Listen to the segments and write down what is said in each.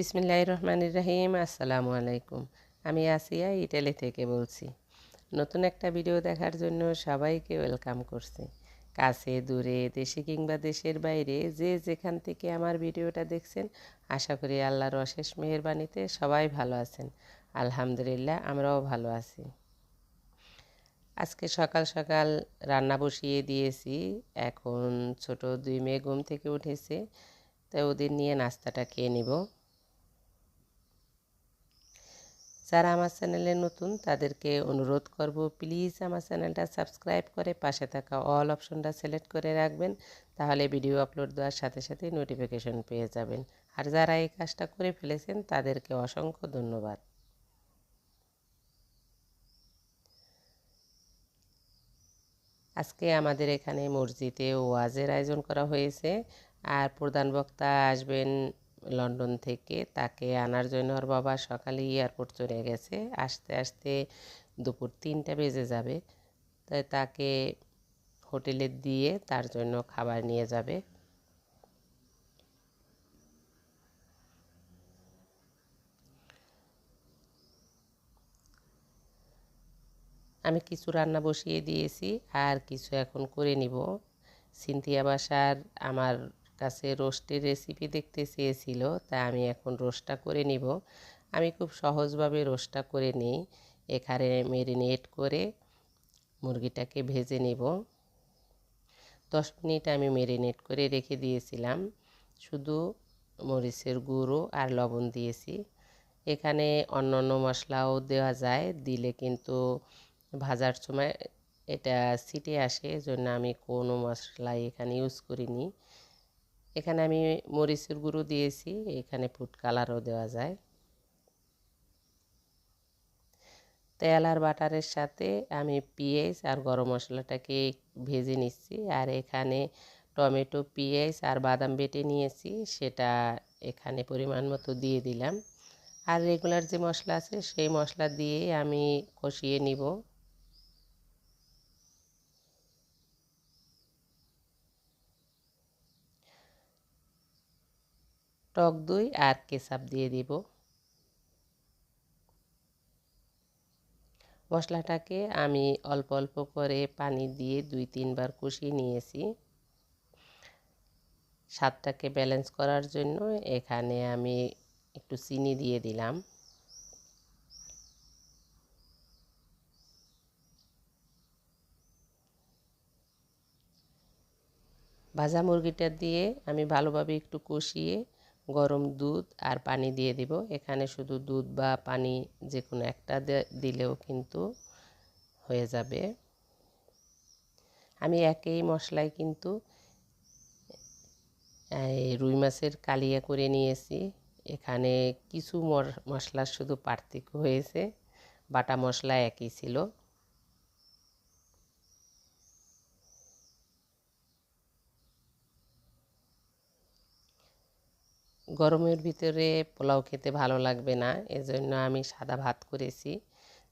বিসমিল্লাহ রহমান রাহিম, আসসালামু আলাইকুম। আমি আসিয়া ইটালি থেকে বলছি, নতুন একটা ভিডিও দেখার জন্য সবাইকে ওয়েলকাম করছি। কাছে, দূরে, দেশে কিংবা দেশের বাইরে যে যেখান থেকে আমার ভিডিওটা দেখছেন, আশা করি আল্লাহর অশেষ মেহরবানিতে সবাই ভালো আছেন। আলহামদুলিল্লাহ, আমরাও ভালো আছি। আজকে সকাল সকাল রান্না বসিয়ে দিয়েছি। এখন ছোট দুই মেয়ে ঘুম থেকে উঠেছে তাই ওদের নিয়ে নাস্তাটা খেয়ে নিব। যারা আমার চ্যানেলে নতুন, তাদেরকে অনুরোধ করব প্লিজ আমার চ্যানেলটা সাবস্ক্রাইব করে পাশে থাকা অল অপশনটা সিলেক্ট করে রাখবেন, তাহলে ভিডিও আপলোড দেওয়ার সাথে সাথে নোটিফিকেশন পেয়ে যাবেন। আর যারা এই কাজটা করে ফেলেছেন, তাদেরকে অসংখ্য ধন্যবাদ। আজকে আমাদের এখানে মসজিদে ওয়াজের আয়োজন করা হয়েছে, আর প্রধান বক্তা আসবেন লন্ডন থেকে তাকে আনার জন্য ওর বাবা সকালে এয়ারপোর্ট চলে গেছে। আসতে আসতে দুপুর তিনটা বেজে যাবে। তাই তাকে হোটেলে দিয়ে তার জন্য খাবার নিয়ে যাবে। আমি কিছু রান্না বসিয়ে দিয়েছি আর কিছু এখন করে নিব। সিনথিয়া বাসার আমার কাছে রোস্টের রেসিপি দেখতে চেয়েছিল, তাই আমি এখন রোস্টটা করে নিব। আমি খুব সহজভাবে রোস্টটা করে নিই। এখানে মেরিনেট করে মুরগিটাকে ভেজে নিব। দশ মিনিট আমি মেরিনেট করে রেখে দিয়েছিলাম। শুধু মরিচের গুঁড়ো আর লবণ দিয়েছি। এখানে অন্য অন্য মশলাও দেওয়া যায়, দিলে কিন্তু ভাজার সময় এটা সিটে আসে জন্য আমি কোনো মশলা এখানে ইউজ করিনি। এখানে আমি মরিচের গুঁড়ো দিয়েছি, এখানে ফুড কালারও দেওয়া যায়। তেল আর বাটারের সাথে আমি পেঁয়াজ আর গরম মশলাটাকে ভেজে নিচ্ছি, আর এখানে টমেটো, পেঁয়াজ আর বাদাম বেটে নিয়েছি, সেটা এখানে পরিমাণ মতো দিয়ে দিলাম। আর রেগুলার যে মশলা আছে, সেই মশলা দিয়ে আমি কষিয়ে নিব। টক দই আর কেসাপ দিয়ে দিব। মশলাটাকে আমি অল্প অল্প করে পানি দিয়ে দুই তিনবার কষিয়ে নিয়েছি। স্বাদটাকে ব্যালেন্স করার জন্য এখানে আমি একটু চিনি দিয়ে দিলাম। ভাজা মুরগিটা দিয়ে আমি ভালোভাবে একটু কষিয়ে গরম দুধ আর পানি দিয়ে দিব। এখানে শুধু দুধ বা পানি যে কোনো একটা দিলেও কিন্তু হয়ে যাবে। আমি একই মশলায় কিন্তু রুই মাছের কালিয়া করে নিয়েছি। এখানে কিছু মশলার শুধু পার্থক্য হয়েছে। বাটা মশলা একই ছিল। গরমের ভিতরে পোলাও খেতে ভালো লাগবে না, এজন্য আমি সাদা ভাত করেছি।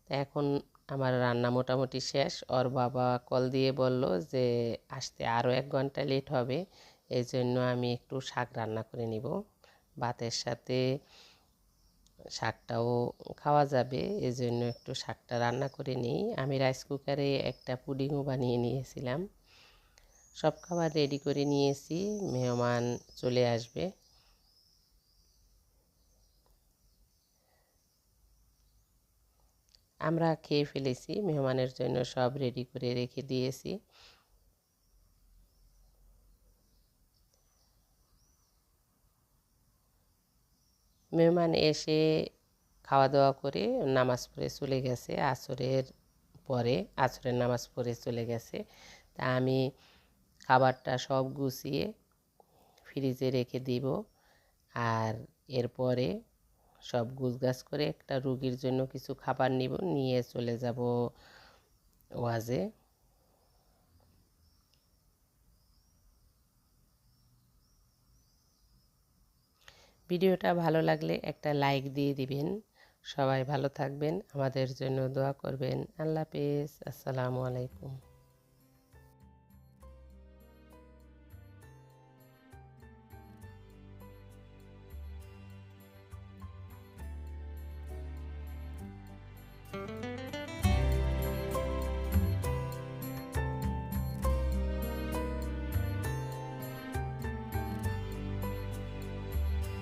তা এখন আমার রান্না মোটামুটি শেষ। ওর বাবা কল দিয়ে বলল যে, আসতে আরও এক ঘণ্টা লেট হবে এই জন্য আমি একটু শাক রান্না করে নিব। ভাতের সাথে শাকটাও খাওয়া যাবে এই জন্য একটু শাকটা রান্না করে নিই। আমি রাইস কুকারে একটা পুডিংও বানিয়ে নিয়েছিলাম। সব খাবার রেডি করে নিয়েছি, মেহমান চলে আসবে। আমরা খেয়ে ফেলেছি, মেহমানের জন্য সব রেডি করে রেখে দিয়েছি। মেহমান এসে খাওয়া দাওয়া করে নামাজ পড়ে চলে গেছে, আসরের পরে, আসরের নামাজ পড়ে চলে গেছে। তা আমি খাবারটা সব গুছিয়ে ফ্রিজে রেখে দিব। আর এরপরে সব গুছগাছ করে একটা রুগীর জন্য কিছু খাবার নিব, নিয়ে চলে যাব ওয়াজে। ভিডিওটা ভালো লাগলে একটা লাইক দিয়ে দিবেন। সবাই ভালো থাকবেন, আমাদের জন্য দোয়া করবেন। আল্লাহ হাফেজ, আসসালামু আলাইকুম।